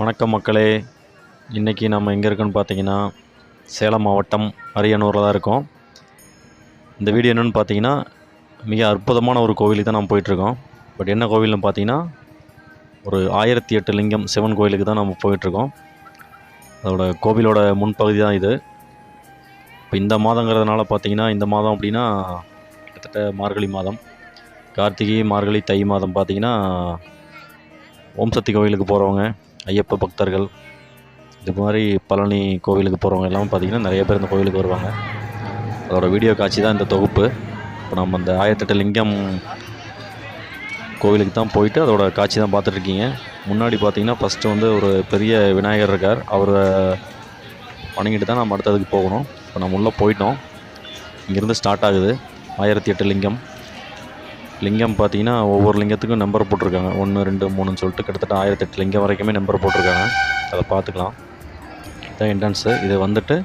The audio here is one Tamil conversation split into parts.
வணக்கம் மக்களே. இன்றைக்கி நம்ம எங்கே இருக்கோன்னு பார்த்தீங்கன்னா சேலம் மாவட்டம் அரியனூரில் தான் இருக்கோம். இந்த வீடியோ என்னென்னு பார்த்தீங்கன்னா மிக அற்புதமான ஒரு கோவிலுக்கு தான் நம்ம போயிட்டுருக்கோம் பட் என்ன கோவில்னு பார்த்தீங்கன்னா ஒரு ஆயிரத்தி எட்டு லிங்கம் சிவன் கோவிலுக்கு தான் நம்ம போயிட்டுருக்கோம் அதோட கோவிலோட முன்பகுதி தான் இது. இப்போ இந்த மாதங்கிறதுனால பார்த்தீங்கன்னா இந்த மாதம் அப்படின்னா கிட்டத்தட்ட மார்கழி மாதம். கார்த்திகை மார்கழி தை மாதம் பார்த்தீங்கன்னா ஓம் சக்தி கோவிலுக்கு போகிறவங்க ஐயப்ப பக்தர்கள் இது மாதிரி பழனி கோவிலுக்கு போகிறவங்க எல்லாம் பார்த்திங்கன்னா நிறைய பேர் இந்த கோவிலுக்கு வருவாங்க. அதோடய வீடியோ காட்சி தான் இந்த தொகுப்பு. இப்போ நம்ம அந்த ஆயிரத்தெட்டு லிங்கம் கோவிலுக்கு தான் போயிட்டு அதோட காட்சி தான் பார்த்துட்ருக்கீங்க. முன்னாடி பார்த்திங்கன்னா ஃபஸ்ட்டு வந்து ஒரு பெரிய விநாயகர் இருக்கார். அவரை வணங்கிட்டு தான் நம்ம அடுத்ததுக்கு போகணும். இப்போ நம்ம உள்ளே போயிட்டோம். இங்கேருந்து ஸ்டார்ட் ஆகுது. ஆயிரத்தி எட்டு லிங்கம். லிங்கம் பார்த்தீங்கன்னா ஒவ்வொரு லிங்கத்துக்கும் நம்பர் போட்டிருக்காங்க. ஒன்று ரெண்டு மூணுன்னு சொல்லிட்டு கிட்டத்தட்ட ஆயிரத்தெட்டு லிங்கம் வரைக்குமே நம்பர் போட்டிருக்காங்க. அதை பார்த்துக்கலாம். இதான் என்ட்ரன்ஸு இது வந்துட்டு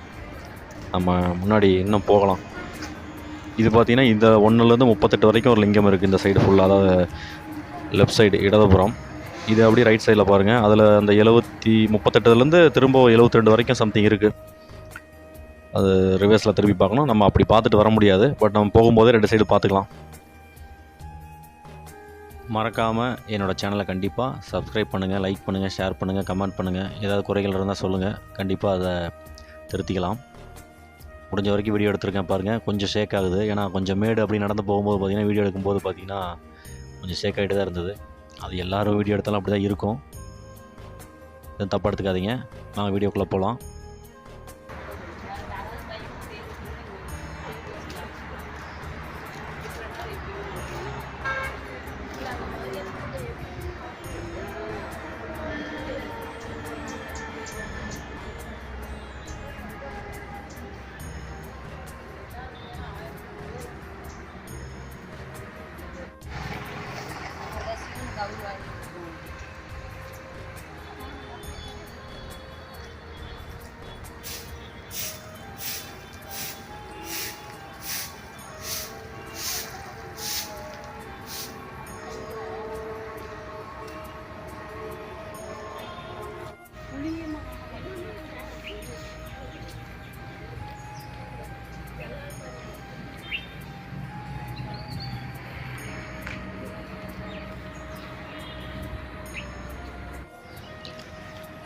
நம்ம முன்னாடி இன்னும் போகலாம். இது பார்த்தீங்கன்னா இந்த ஒன்றுலேருந்து முப்பத்தெட்டு வரைக்கும் ஒரு லிங்கம் இருக்குது இந்த சைடு ஃபுல்லாக அதாவது லெஃப்ட் சைடு இடதுபுறம். இது அப்படியே ரைட் சைடில் பாருங்கள் அதில் அந்த எழுபத்தி முப்பத்தெட்டுலேருந்து திரும்ப எழுபத்தி ரெண்டு வரைக்கும் சம்திங் இருக்குது அது ரிவர்ஸில் திருப்பி பார்க்கணும். நம்ம அப்படி பார்த்துட்டு வர முடியாது. பட் நம்ம போகும்போதே ரெண்டு சைடு பார்த்துக்கலாம். மறக்காமல் என்னோடய சேனலை கண்டிப்பாக சப்ஸ்கிரைப் பண்ணுங்கள் லைக் பண்ணுங்கள் ஷேர் பண்ணுங்கள் கமெண்ட் பண்ணுங்கள் ஏதாவது குறைகள் இருந்தால் சொல்லுங்கள் கண்டிப்பாக அதை திருத்திக்கலாம். முடிஞ்ச வரைக்கும் வீடியோ எடுத்திருக்கேன் பாருங்கள் கொஞ்சம் ஷேக் ஆகுது. ஏன்னா கொஞ்சம் மேடு அப்படி நடந்து போகும்போது பார்த்திங்கன்னா வீடியோ எடுக்கும்போது பார்த்தீங்கன்னா கொஞ்சம் ஷேக் ஆகிட்டு தான் இருந்தது. அது எல்லாரும் வீடியோ எடுத்தாலும் அப்படி தான் இருக்கும். எதுவும் தப்பாக எடுத்துக்காதீங்க. நாங்கள் வீடியோக்குள்ளே போகலாம்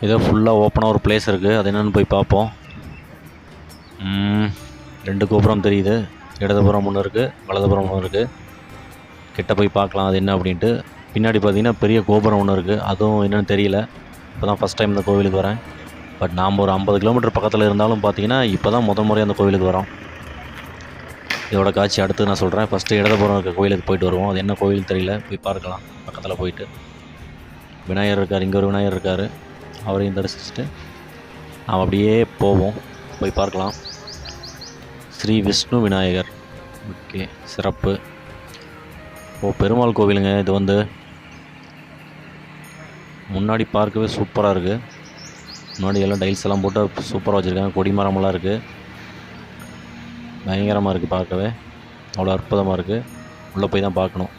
ஏதோ ஃபுல்லாக ஓப்பனாக ஒரு பிளேஸ் இருக்குது அது என்னென்னு போய் பார்ப்போம். ரெண்டு கோபுரம் தெரியுது. இடதுபுறம் ஒன்று இருக்குது வலதுபுறம் ஒன்று இருக்குது கிட்ட போய் பார்க்கலாம் அது என்ன அப்படின்ட்டு. பின்னாடி பார்த்தீங்கன்னா பெரிய கோபுரம் ஒன்று இருக்குது அதுவும் என்னென்னு தெரியல. இப்போ தான் ஃபஸ்ட் டைம் இந்த கோவிலுக்கு வரேன். பட் நாம் ஒரு ஐம்பது கிலோமீட்டர் பக்கத்தில் இருந்தாலும் பார்த்தீங்கன்னா இப்போ தான் முதல் முறை அந்த கோவிலுக்கு வரோம். இதோட காட்சி அடுத்து நான் சொல்கிறேன் ஃபஸ்ட்டு இடதுபுறம் இருக்க கோவிலுக்கு போயிட்டு வருவோம். அது என்ன கோவில் தெரியல போய் பார்க்கலாம். பக்கத்தில் போயிட்டு. விநாயகர் இருக்கார் இங்கே ஒரு விநாயகர் இருக்கார். அவரையும் தரிசிச்சுட்டு நாம் அப்படியே போவோம். போய் பார்க்கலாம். ஸ்ரீ விஷ்ணு விநாயகர். ஓகே சிறப்பு. ஓ பெருமாள் கோவிலுங்க இது வந்து. முன்னாடி பார்க்கவே சூப்பராக இருக்குது முன்னாடி எல்லாம் டைல்ஸ் எல்லாம் போட்டு சூப்பராக வச்சுருக்காங்க. கொடி மரமெல்லாம் இருக்குது பயங்கரமாக இருக்குது பார்க்கவே. அவ்வளோ அற்புதமாக இருக்குது உள்ளே போய் தான் பார்க்கணும்.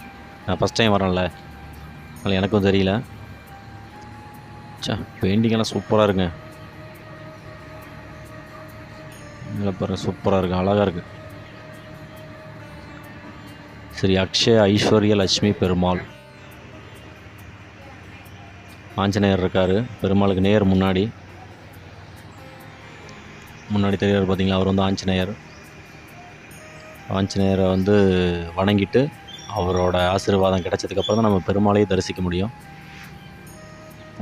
நான் ஃபஸ்ட் டைம் வரேன்ல. அதனால் எனக்கும் தெரியல. சா பெயிண்டிங்கெல்லாம் சூப்பராக இருக்குங்க. இதில் பாருங்கள் சூப்பராக இருக்குது அழகாக இருக்குது ஸ்ரீ அக்ஷய ஐஸ்வர்ய லட்சுமி பெருமாள். ஆஞ்சநேயர் இருக்கார் பெருமாளுக்கு நேர் முன்னாடி. முன்னாடி தெரியார் பார்த்தீங்களா அவர் வந்து ஆஞ்சநேயர். ஆஞ்சநேயரை வந்து வணங்கிட்டு அவரோட ஆசீர்வாதம் கிடைச்சதுக்கப்புறம் தான் நம்ம பெருமாளையே தரிசிக்க முடியும்.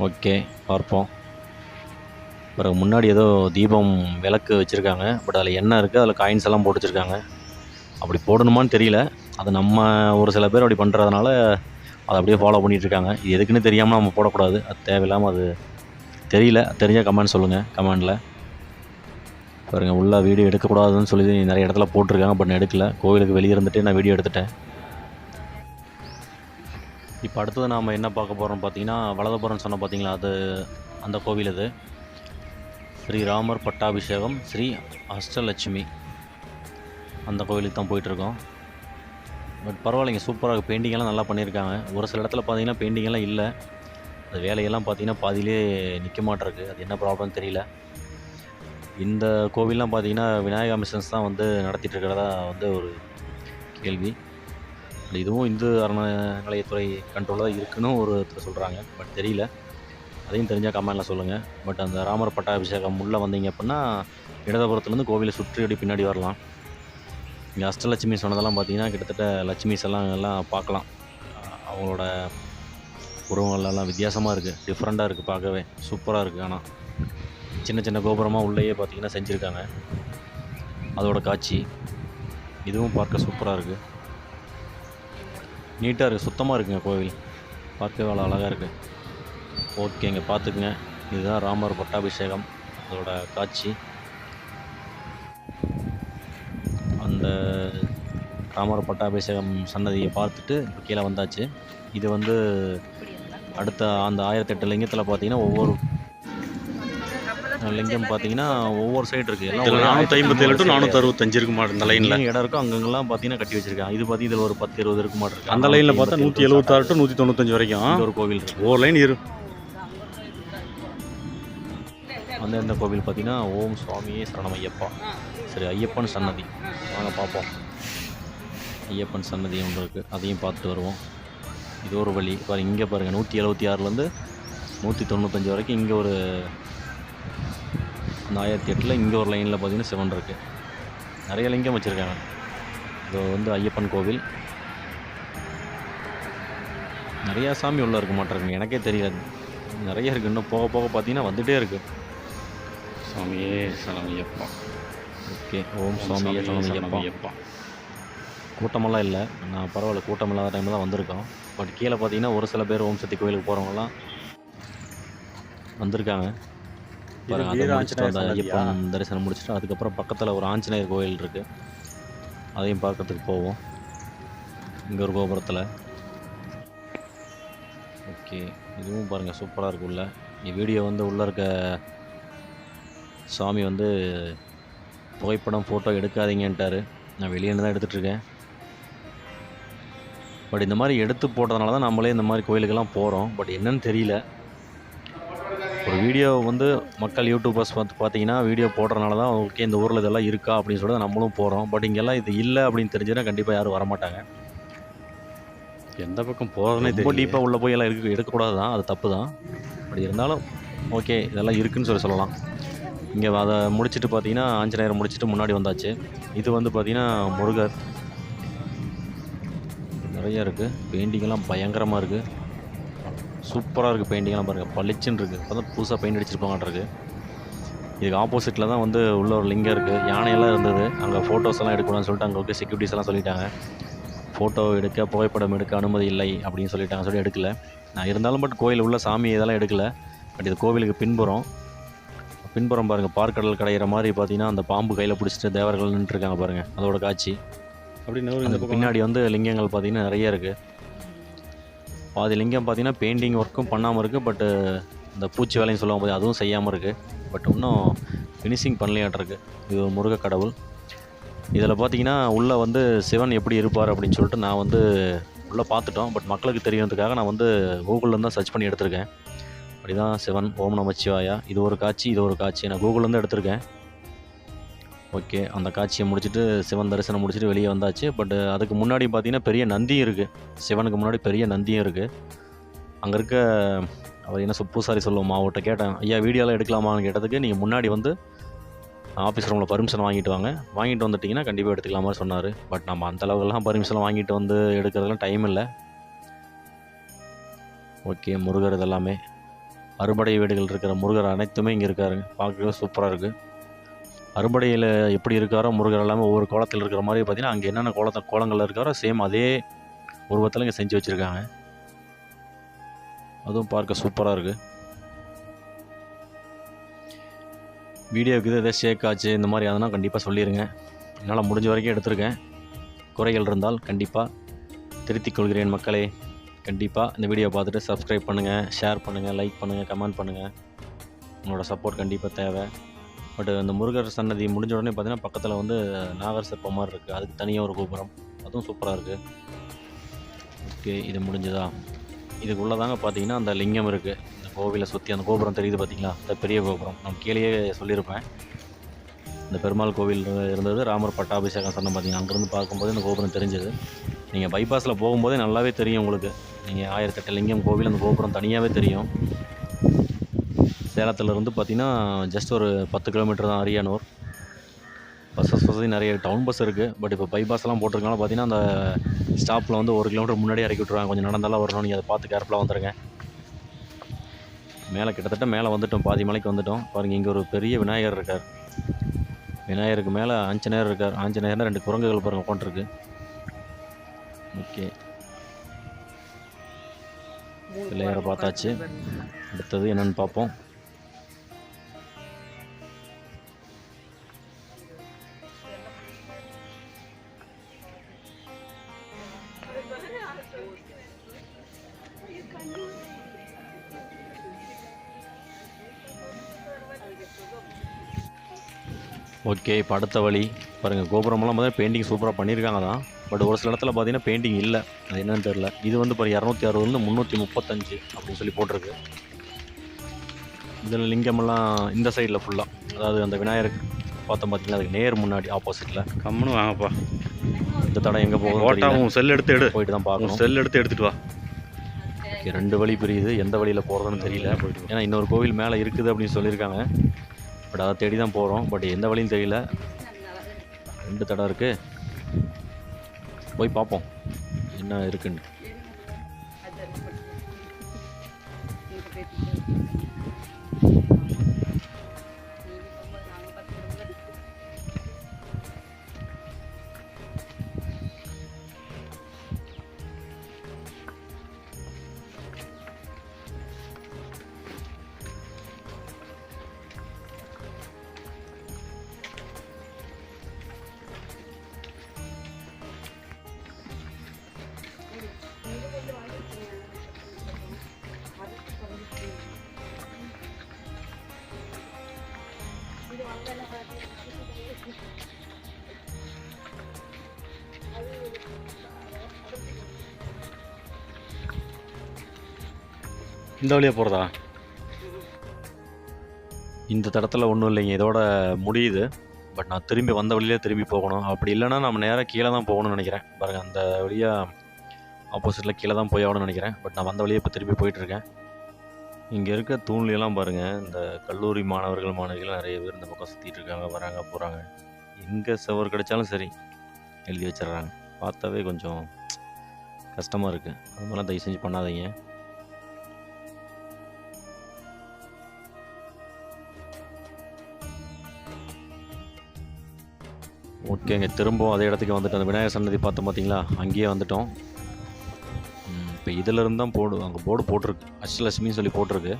ஓகே பார்ப்போம். பிறகு முன்னாடி ஏதோ தீபம் விளக்கு வச்சுருக்காங்க. பட் அதில் எண்ணெய் இருக்குது அதில் காயின்ஸ் எல்லாம் போட்டு வச்சுருக்காங்க. அப்படி போடணுமான்னு தெரியல. அது நம்ம ஒரு சில பேர் அப்படி பண்ணுறதுனால அதை அப்படியே ஃபாலோ பண்ணிகிட்ருக்காங்க இது எதுக்குன்னு தெரியாமல் நம்ம போடக்கூடாது. அது தேவையில்லாமல் அது தெரியல. தெரிஞ்சால் கமெண்ட் சொல்லுங்கள் கமெண்டில் பாருங்க உள்ள வீடியோ எடுக்கக்கூடாதுன்னு சொல்லி நிறைய இடத்துல போட்டிருக்காங்க பட் நான் எடுக்கல. கோவிலுக்கு வெளியே இருந்துட்டு நான் வீடியோ எடுத்துட்டேன். இப்போ அடுத்தது நாம் என்ன பார்க்க போகிறோம் பார்த்தீங்கன்னா வலதுபுறம் சொன்ன பார்த்தீங்களா அது அந்த கோவில் இது. ஸ்ரீ ராமர் பட்டாபிஷேகம் ஸ்ரீ அஷ்டலட்சுமி. அந்த கோவிலுக்கு தான் போயிட்டுருக்கோம். பட் பரவாயில்லைங்க சூப்பராக பெயிண்டிங்கெல்லாம் நல்லா பண்ணியிருக்காங்க. ஒரு சில இடத்துல பார்த்தீங்கன்னா பெயிண்டிங்கெல்லாம் இல்லை. அந்த வேலையெல்லாம் பார்த்தீங்கன்னா பாதியிலே நிற்க மாட்டிருக்கு. அது என்ன ப்ராப்ளம் தெரியல. இந்த கோவில்லாம் பார்த்தீங்கன்னா விநாயகா மிஷன்ஸ் தான் வந்து நடத்திட்டு இருக்கிறதா வந்து ஒரு கேள்வி. பட் இதுவும் இந்து அறநிலையத்துறை கண்ட்ரோலில் தான் இருக்குன்னு ஒருத்தர் சொல்கிறாங்க பட் தெரியல. அதையும் தெரிஞ்சால் கமெண்டில் சொல்லுங்கள் பட் அந்த ராமர் பட்டாபிஷேகம் உள்ளே வந்தீங்க அப்படின்னா இடதுபுறத்துலேருந்து கோவிலை சுற்றி அப்படி பின்னாடி வரலாம். இங்கே அஷ்டலட்சுமி சொன்னதெல்லாம் பார்த்தீங்கன்னா கிட்டத்தட்ட லட்சுமிஸ் எல்லாம் எல்லாம் பார்க்கலாம். அவங்களோட உருவங்கள்லாம் வித்தியாசமாக இருக்குது டிஃப்ரெண்ட்டாக இருக்குது பார்க்கவே. சூப்பராக இருக்குது ஆனால் சின்ன சின்ன கோபுரமாக உள்ளேயே பார்த்தீங்கன்னா செஞ்சுருக்காங்க. அதோட காட்சி. இதுவும் பார்க்க சூப்பராக இருக்குது நீட்டாக இருக்குது சுத்தமாக இருக்குங்க கோவில். பார்க்கவே அவ்வளோ அழகாக இருக்குது ஓகேங்க பார்த்துக்குங்க. இதுதான் ராமர் பட்டாபிஷேகம் அதோட காட்சி. அந்த ராமர் பட்டாபிஷேகம் சன்னதியை பார்த்துட்டு இப்போ கீழே வந்தாச்சு. இது வந்து அடுத்த அந்த ஆயிரத்தெட்டு லிங்கத்தில் பார்த்தீங்கன்னா ஒவ்வொரு லிங்கம் பார்த்தீங்கன்னா ஒவ்வொரு சைடு இருக்குது எல்லாம் ஒரே நானூற்றி ஐம்பத்தேழு டு. நானூற்றி அறுபத்தஞ்சு இருக்கு மாடு இந்த லைனில் இடம் இருக்கோ அங்கங்கெல்லாம் பார்த்தீங்கன்னா கட்டி வச்சிருக்காங்க. இது பார்த்தி இதில் ஒரு பத்து இருபது இருக்கு மாட்டு அந்த லைனில் பார்த்தா நூற்றி எழுபத்தாறு டு நூற்றி தொண்ணூத்தஞ்சு வரைக்கும். ஒரு கோவில் ஒவ்வொரு லைன் இரு அந்த இந்த கோவில் பார்த்தீங்கன்னா ஓம் சுவாமியே சரணம் ஐயப்பா. சரி ஐயப்பன் சன்னதி. வாங்க பார்ப்போம் ஐயப்பன் சன்னதி ஒன்று இருக்குது அதையும் பார்த்துட்டு வருவோம். இது ஒரு வழி. பாருங்க இங்கே பாருங்கள் நூற்றி எழுபத்தி ஆறுலேருந்து நூற்றி தொண்ணூத்தஞ்சு வரைக்கும் இங்கே ஒரு அந்த ஆயிரத்தி எட்டில் இங்கே ஒரு லைனில் பார்த்தீங்கன்னா சிவன் இருக்குது நிறைய லிங்கம் வச்சுருக்காங்க. இது வந்து ஐயப்பன் கோவில். நிறையா சாமி உள்ளே இருக்க மாட்டிருக்குங்க எனக்கே தெரியல நிறைய இருக்குது இன்னும் போக போக பார்த்தீங்கன்னா வந்துகிட்டே இருக்குது சுவாமியே சரணமையப்பா ஓகே. ஓம் சுவாமியே சரணம் ஐயப்பா. கூட்டமெல்லாம் இல்லை. நான் பரவாயில்ல. கூட்டம் இல்லாத டைமில் தான் வந்திருக்கோம். பட் கீழே பார்த்தீங்கன்னா ஒரு சில பேர் ஓம் சக்தி கோயிலுக்கு போகிறவங்கலாம் வந்திருக்காங்க. பாருங்க அதை முடிச்சுட்டு அந்த ஐயப்பன் தரிசனம் முடிச்சுட்டு அதுக்கப்புறம் பக்கத்தில் ஒரு ஆஞ்சநேயர் கோயில் இருக்குது அதையும் பார்க்கறதுக்கு போவோம். இங்கே ஒரு கோபுரத்தில். ஓகே இதுவும் பாருங்கள் சூப்பராக இருக்கு உள்ள. இந்த வீடியோ வந்து உள்ளே இருக்க சாமி வந்து புகைப்படம் ஃபோட்டோ எடுக்காதீங்கன்ட்டாரு. நான் வெளியே தான் எடுத்துகிட்ருக்கேன் பட் இந்த மாதிரி எடுத்து போட்டதுனால தான் நம்மளே இந்த மாதிரி கோயிலுக்கெல்லாம் போகிறோம் பட் என்னன்னு தெரியல. ஒரு வீடியோ வந்து மக்கள் யூடியூபர்ஸ் பார்த்து பார்த்தீங்கன்னா வீடியோ போடுறதுனால தான் ஓகே இந்த ஊரில் இதெல்லாம் இருக்கா அப்படின்னு சொல்லிட்டு நம்மளும் போகிறோம் பட் இங்கெல்லாம் இது இல்லை அப்படின்னு தெரிஞ்சுன்னா கண்டிப்பாக யாரும் வரமாட்டாங்க எந்த பக்கம் போகிறதுனே ரொம்ப டீப்பாக உள்ளே போய் எல்லாம் எடுக்க எடுக்கக்கூடாது தான் அது தப்பு தான் பட் இருந்தாலும் ஓகே இதெல்லாம் இருக்குன்னு சொல்லி சொல்லலாம். இங்கே அதை முடிச்சுட்டு பார்த்தீங்கன்னா ஆஞ்சநேயர் முடிச்சுட்டு முன்னாடி வந்தாச்சு. இது வந்து பார்த்தீங்கன்னா முருகர். நிறைய இருக்குது பெயிண்டிங்கெல்லாம் பயங்கரமாக இருக்குது சூப்பராக இருக்குது பெயிண்டிங்லாம் பாருங்கள் பளிச்சுன்னு இருக்குது இப்போ தான் புதுசாக பெயிண்ட் அடிச்சிருப்பாங்கன்றது. இதுக்கு ஆப்போசிட்டில் தான் வந்து உள்ள ஒரு லிங்கம் இருக்குது யானையெல்லாம் இருந்தது. அங்கே ஃபோட்டோஸ் எல்லாம் எடுக்கணும்னு சொல்லிட்டு அங்கே இருக்க செக்யூரிட்டிஸ் எல்லாம் சொல்லிட்டாங்க. ஃபோட்டோ எடுக்க புகைப்படம் எடுக்க அனுமதி இல்லை அப்படின்னு சொல்லிட்டாங்க. சொல்லி எடுக்கல. நான் இருந்தாலும் பட் கோயில் உள்ள சாமி இதெல்லாம் எடுக்கல. பட் இது கோவிலுக்கு பின்புறம். பின்புறம் பாருங்கள் பார்க்கடல் கடையிற மாதிரி பார்த்தீங்கன்னா அந்த பாம்பு கையில் பிடிச்சிட்டு தேவர்கள் நின்றுருக்காங்க பாருங்கள் அதோட காட்சி. அப்படி பின்னாடி வந்து லிங்கங்கள் பார்த்தீங்கன்னா நிறைய இருக்குது பாதி லிங்கம் பார்த்தீங்கன்னா பெயிண்டிங் ஒர்க்கும் பண்ணாமல் இருக்குது பட்டு இந்த பூச்சி வேலையும் சொல்லுவாங்க போது அதுவும் செய்யாமல் இருக்குது பட் இன்னும் ஃபினிஷிங் பண்ணலையாட்டிருக்கு இது ஒரு முருக கடவுள். இதில் பார்த்தீங்கன்னா உள்ளே வந்து சிவன் எப்படி இருப்பார் அப்படின்னு சொல்லிட்டு நான் வந்து உள்ளே பார்த்துட்டோம். பட் மக்களுக்கு தெரியறதுக்காக நான் வந்து கூகுளில் தான் சர்ச் பண்ணி எடுத்திருக்கேன். அப்படிதான் சிவன் ஓம் நமச்சிவாயா. இது ஒரு காட்சி இது ஒரு காட்சி. நான் கூகுள்லேருந்து எடுத்திருக்கேன். ஓகே அந்த காட்சியை முடிச்சுட்டு சிவன் தரிசனம் முடிச்சுட்டு வெளியே வந்தாச்சு. பட் அதுக்கு முன்னாடி பார்த்தீங்கன்னா பெரிய நந்தியும் இருக்குது சிவனுக்கு முன்னாடி பெரிய நந்தியும் இருக்குது அங்கே இருக்க அவர் என்ன சொல் பூசாரி சொல்லுவோம் மாவட்ட கேட்டேன் ஐயா வீடியோலாம் எடுக்கலாமான்னு கேட்டதுக்கு நீங்கள் முன்னாடி வந்து ஆஃபீஸ் ரூமில் பர்மிஷன் வாங்கிட்டு வாங்க. வாங்கிட்டு வந்துட்டிங்கன்னா கண்டிப்பாக எடுத்துக்கலாமா சொன்னார். பட் நம்ம அந்த அளவுக்குலாம் பர்மிஷன் வாங்கிட்டு வந்து எடுக்கிறதுலாம் டைம் இல்லை. ஓகே முருகர் இதெல்லாமே. அறுபடை வீடுகள் இருக்கிற முருகர் அனைத்துமே இங்கே இருக்காருங்க பார்க்கவே சூப்பராக இருக்குது அறுபடையில் எப்படி இருக்காரோ முருகர் எல்லாமே ஒவ்வொரு கோலத்தில் இருக்கிற மாதிரி பார்த்தீங்கன்னா அங்கே என்னென்ன கோலத்தை கோலங்களில் இருக்காரோ சேம் அதே உருவத்தில் இங்கே செஞ்சு வச்சுருக்காங்க. அதுவும் பார்க்க சூப்பராக இருக்குது வீடியோவுக்கு இது எதாவது ஷேக் ஆச்சு இந்த மாதிரி ஆகுதுன்னா கண்டிப்பாக சொல்லிடுங்க என்னால் முடிஞ்ச வரைக்கும் எடுத்திருக்கேன். குறைகள் இருந்தால் கண்டிப்பாக திருத்திக் கொள்கிறேன் மக்களே. கண்டிப்பாக இந்த வீடியோ பார்த்துட்டு சப்ஸ்கிரைப் பண்ணுங்கள் ஷேர் பண்ணுங்கள் லைக் பண்ணுங்கள் கமெண்ட் பண்ணுங்கள் உங்களோட சப்போர்ட் கண்டிப்பாக தேவை. பட் அந்த முருகர் சன்னதி முடிஞ்ச உடனே பார்த்தீங்கன்னா பக்கத்தில் வந்து நாகர் சிற்பம் மாதிரி இருக்குது அதுக்கு தனியாக ஒரு கோபுரம். அதுவும் சூப்பராக இருக்குது ஓகே இது முடிஞ்சதா? இதுக்குள்ளே தாங்க பார்த்தீங்கன்னா அந்த லிங்கம் இருக்குது இந்த கோவிலை சுற்றி அந்த கோபுரம் தெரியுது பார்த்தீங்களா இந்த பெரிய கோபுரம். நான் கீழேயே சொல்லியிருப்பேன். இந்த பெருமாள் கோவில் இருந்தது ராமர் பட்டாபிஷேகம் சொன்ன பார்த்தீங்கன்னா அங்கேருந்து பார்க்கும்போது இந்த கோபுரம் தெரிஞ்சது. நீங்கள் பைபாஸில் போகும்போதே நல்லாவே தெரியும் உங்களுக்கு. நீங்கள் ஆயிரத்தெட்டு லிங்கம் கோவில் அந்த கோபுரம் தனியாகவே தெரியும். சேலத்துலேருந்து பார்த்தீங்கன்னா ஜஸ்ட் ஒரு பத்து கிலோமீட்டர் தான் அரியானூர். பஸ்ஸஸ் வசதி நிறைய டவுன் பஸ் இருக்குது பட் இப்போ பைபாஸ்லாம் போட்டிருக்காங்க பார்த்தீங்கன்னா அந்த ஸ்டாப்பில் வந்து ஒரு கிலோமீட்டர் முன்னாடி இறக்கி விட்ருவாங்க கொஞ்சம் நடந்தாலும் வரணும். நீங்கள் அதை பார்த்து கேர்ஃபுல்லாக வந்துடுங்க மேலே கிட்டத்தட்ட மேலே வந்துட்டோம். பாதி மலைக்கு வந்துட்டோம். பாருங்கள் இங்கே ஒரு பெரிய விநாயகர் இருக்கார். விநாயகருக்கு மேலே ஆஞ்சநேயர் இருக்கார். ஆஞ்சநேயர்னா ரெண்டு குரங்குகள் பாருங்கள் உட்காந்துருக்கு ஓகே பிள்ளையாரை பார்த்தாச்சு. அடுத்தது என்னன்னு பார்ப்போம். ஓகே இப்போ அடுத்த வழி பாருங்கள் கோபுரமெல்லாம் பார்த்தீங்கன்னா பெயிண்டிங் சூப்பராக பண்ணியிருக்காங்க தான் பட் ஒரு சில இடத்துல பார்த்தீங்கன்னா பெயிண்டிங் இல்லை. அது என்னன்னு தெரில இது வந்து பாரு இரநூத்தி அறுபதுலேருந்து முந்நூற்றி முப்பத்தஞ்சு அப்படின்னு சொல்லி போட்டிருக்கு. இதில் லிங்கமெல்லாம் இந்த சைடில் ஃபுல்லாக அதாவது அந்த விநாயகருக்கு பார்த்தோம் பார்த்தீங்கன்னா அதுக்கு நேர் முன்னாடி ஆப்போசிட்டில் கம்முன்னு வாங்கப்பா. இந்த தடம் எங்கே போகும் ஓட்டா உன் செல் எடுத்து எடு. போயிட்டு தான் பார்க்கணும். செல் எடுத்து எடுத்துட்டு வா. ஓகே ரெண்டு வழி பிரியுது. எந்த வழியில் போகிறதுன்னு தெரியல. ஏன்னா இன்னொரு கோவில் மேலே இருக்குது அப்படின்னு சொல்லியிருக்காங்க. பட் அதை தேடி தான் போகிறோம் பட் எந்த வழியும் தெரியல. ரெண்டு தடம் இருக்குது போய் பார்ப்போம். என்ன இருக்குன்னு. இந்த வழியாக போகிறதா இந்த தடத்தில் ஒன்றும் இல்லைங்க. இதோட முடியுது. பட் நான் திரும்பி வந்த வழியிலே திரும்பி போகணும். அப்படி இல்லைன்னா நம்ம நேராக கீழே தான் போகணும்னு நினைக்கிறேன். பாருங்கள் அந்த வழியாக ஆப்போசிட்டில் கீழே தான் போய் ஆகணும்னு நினைக்கிறேன். பட் நான் வந்த வழியே இப்போ திரும்பி போயிட்டுருக்கேன் இங்கே இருக்க தூண்லையெல்லாம் பாருங்கள் இந்த கல்லூரி மாணவர்கள் மாணவிகள் நிறைய பேர் இந்த பக்கம் சுற்றிட்டு இருக்காங்க வராங்க போகிறாங்க எங்கே செவர் கிடைச்சாலும் சரி எழுதி வச்சிடுறாங்க. பார்த்தாவே கொஞ்சம் கஷ்டமாக இருக்குது அது மாதிரிலாம் தயவு செஞ்சு பண்ணாதீங்க. ஓகேங்க திரும்பவும் அதே இடத்துக்கு வந்துட்டு அந்த விநாயகர் சன்னதி பார்த்தோம் பார்த்தீங்களா அங்கேயே வந்துட்டோம். இப்போ இதிலேருந்து தான் போடு அங்கே போர்டு போட்டிருக்கு. அஷ்டலட்சுமின்னு சொல்லி போட்டிருக்கு.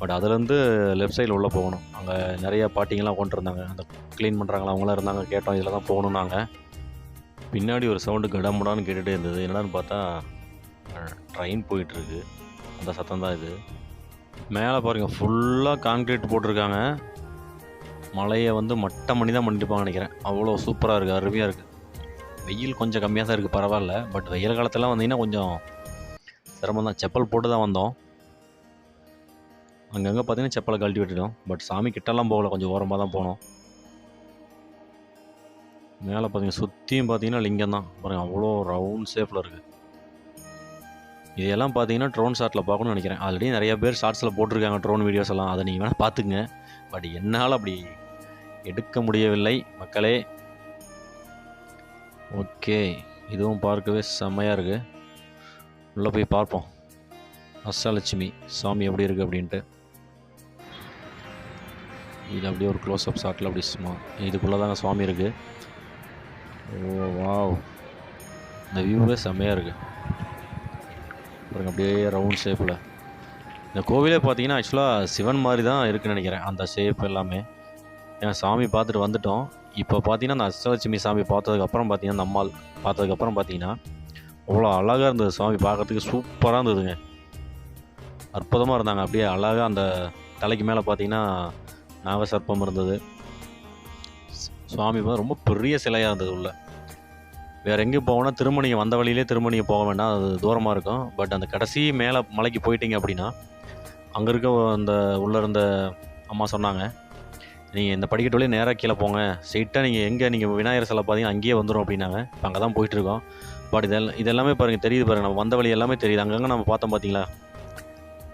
பட் அதுலேருந்து லெஃப்ட் சைடில் உள்ளே போகணும். அங்கே நிறைய பாட்டிங்கெல்லாம் கொண்டு இருந்தாங்க அந்த க்ளீன் பண்ணுறாங்களா அவங்களாம் இருந்தாங்க கேட்டோம் இதில் தான் போகணும் நாங்கள் பின்னாடி ஒரு சவுண்டு கடமுடான்னு கேட்டுகிட்டே இருந்தது. என்னடான்னு பார்த்தா ட்ரெயின் போயிட்டுருக்கு. அந்த சத்தம் தான் இது. மேலே பாருங்கள் ஃபுல்லாக கான்க்ரீட் போட்டிருக்காங்க. மலையை வந்து மட்டம் பண்ணி தான் பண்ணிருப்பாங்க நினைக்கிறேன். அவ்வளோ சூப்பராக இருக்குது அருமையாக இருக்குது வெயில் கொஞ்சம் கம்மியாக தான் இருக்குது பரவாயில்ல. பட் வெயில் காலத்தெல்லாம் வந்தீங்கன்னா கொஞ்சம் சிரமம் தான். செப்பல் போட்டு தான் வந்தோம். அங்கங்கே பார்த்தீங்கன்னா செப்பலை கழட்டி விட்டுட்டோம். பட் சாமி கிட்டலாம் போகல கொஞ்சம் ஓரமாக தான் போனோம். மேலே பார்த்தீங்கன்னா சுற்றியும் பார்த்தீங்கன்னா லிங்கம் தான். பாருங்கள் அவ்வளோ ரவுண்ட் ஷேப்பில் இருக்குது இதெல்லாம் பார்த்தீங்கன்னா ட்ரோன் ஷாட்டில் பார்க்கணும்னு நினைக்கிறேன். ஆல்ரெடி நிறைய பேர் ஷார்ட்ஸில் போட்டிருக்காங்க ட்ரோன் வீடியோஸ் எல்லாம். அதை நீங்கள் வேணால் பார்த்துங்க பட் என்னால் அப்படி எடுக்க முடியவில்லை மக்களே. ஓகே இதுவும் பார்க்கவே செம்மையாக இருக்குது உள்ளே போய் பார்ப்போம். அஷ்டலட்சுமி சாமி எப்படி இருக்குது அப்படின்ட்டு. இது அப்படியே ஒரு க்ளோஸ் அப் ஷாட்டில் அப்படி சும்மா இதுக்குள்ளே தாங்க சுவாமி இருக்குது ஓ வாவ். இந்த வியூவே செம்மையாக இருக்குது பாருங்க அப்படியே ரவுண்ட் ஷேப்பில் இந்த கோவிலே பார்த்தீங்கன்னா ஆக்சுவலாக சிவன் மாதிரி தான் இருக்குன்னு நினைக்கிறேன். அந்த ஷேப் எல்லாமே. சாமி பார்த்துட்டு வந்துட்டோம். இப்போ பார்த்தீங்கன்னா அந்த அஷ்டலட்சுமி சாமி பார்த்ததுக்கப்புறம் பார்த்தீங்கன்னா அந்த பார்த்ததுக்கப்புறம் பார்த்தீங்கன்னா அவ்வளோ அழகாக இருந்தது சாமி பார்க்குறதுக்கு. சூப்பராக இருந்ததுங்க. அற்புதமாக இருந்தாங்க. அப்படியே அழகாக அந்த தலைக்கு மேலே பார்த்தீங்கன்னா நாகசர்ப்பம் இருந்தது. சுவாமி வந்து ரொம்ப பெரிய சிலையாக இருந்தது உள்ள. வேறு எங்கே போகணும்னா திருமணியை வந்த வழியிலே திருமணியை போக வேண்டாம். அது தூரமாக இருக்கும். பட் அந்த கடைசி மேலே மலைக்கு போயிட்டீங்க அப்படின்னா அங்கே இருக்க அந்த உள்ளே இருந்த அம்மா சொன்னாங்க நீங்கள் இந்த படிக்கட்டு வழியே நேராக கீழே போங்க. ஸ்ட்ரெயிட்டாக நீங்கள் எங்கே நீங்கள் விநாயகர் சிலை பார்த்தீங்கன்னா அங்கேயே வந்துடும் அப்படின்னாங்க. இப்போ அங்கே தான் போயிட்டுருக்கோம். பட் இதெல்லாம் இதெல்லாமே பாருங்கள் தெரியுது பாருங்கள் நம்ம வந்த வழி எல்லாமே தெரியுது. அங்கங்கே நம்ம பார்த்தோம் பார்த்தீங்களா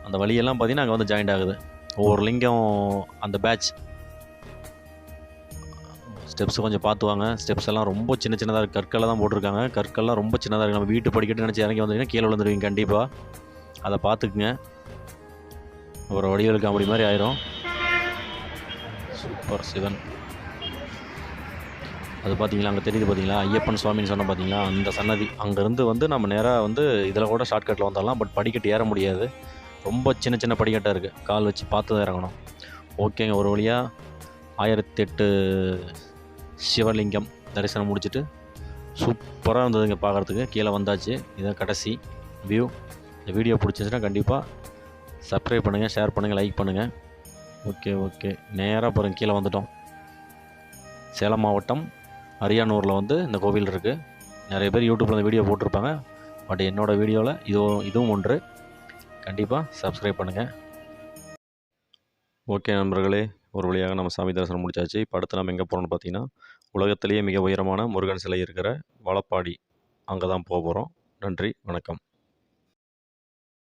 அந்த வழியெல்லாம் பார்த்தீங்கன்னா அங்கே வந்து ஜாயிண்ட் ஆகுது. ஒவ்வொரு லிங்கம் அந்த பேட்ச் ஸ்டெப்ஸ் கொஞ்சம் பார்த்து வாங்க. ஸ்டெப்ஸ் எல்லாம் ரொம்ப சின்ன சின்னதாக இருக்குது கற்களை தான் போட்டிருக்காங்க. கற்கள்லாம் ரொம்ப சின்னதாக இருக்குது நம்ம வீட்டு படிக்கட்டு நினச்சி இறங்கி வந்தீங்கன்னா கீழே விழுந்துருவீங்க கண்டிப்பாக அதை பார்த்துக்குங்க. ஒரு வடிவலுக்கு அப்படி மாதிரி ஆயிரும். சூப்பர் சிவன் அது பார்த்தீங்களா அங்கே தெரியுது பார்த்தீங்களா ஐயப்பன் சுவாமின்னு சொன்ன பார்த்தீங்களா அந்த சன்னதி. அங்கேருந்து வந்து நம்ம நேராக வந்து இதில் கூட ஷார்ட்கட்டில் வந்துடலாம் பட் படிக்கட்டு ஏற முடியாது. ரொம்ப சின்ன சின்ன படிக்கட்டாக இருக்குது கால் வச்சு பார்த்து தான் இறங்கணும். ஓகேங்க ஒரு வழியாக ஆயிரத்தி எட்டு சிவலிங்கம் தரிசனம் முடிச்சுட்டு சூப்பராக இருந்ததுங்க பார்க்குறதுக்கு. கீழே வந்தாச்சு. இதுதான் கடைசி வியூ இந்த வீடியோ பிடிச்சிருந்துச்சுன்னா கண்டிப்பாக சப்ஸ்கிரைப் பண்ணுங்கள் ஷேர் பண்ணுங்கள் லைக் பண்ணுங்கள் ஓகே ஓகே. நேராக அப்புறம் கீழே வந்துட்டோம். சேலம் மாவட்டம் அரியானூரில் வந்து இந்த கோவில் இருக்குது நிறைய பேர் யூடியூப்பில் இந்த வீடியோ போட்டிருப்பாங்க. பட் என்னோடய வீடியோவில் இதுவும் இதுவும் ஒன்று. கண்டிப்பாக சப்ஸ்கிரைப் பண்ணுங்கள் ஓகே நண்பர்களே ஒரு வழியாக நம்ம சாமி தரிசனம் முடிச்சாச்சு. இப்போ அடுத்து நம்ம எங்கே போகிறோம்னு பார்த்தீங்கன்னா உலகத்திலேயே மிக உயரமான முருகன் சிலை இருக்கிற வளப்பாடி. அங்கே தான் போக போகிறோம் நன்றி வணக்கம்.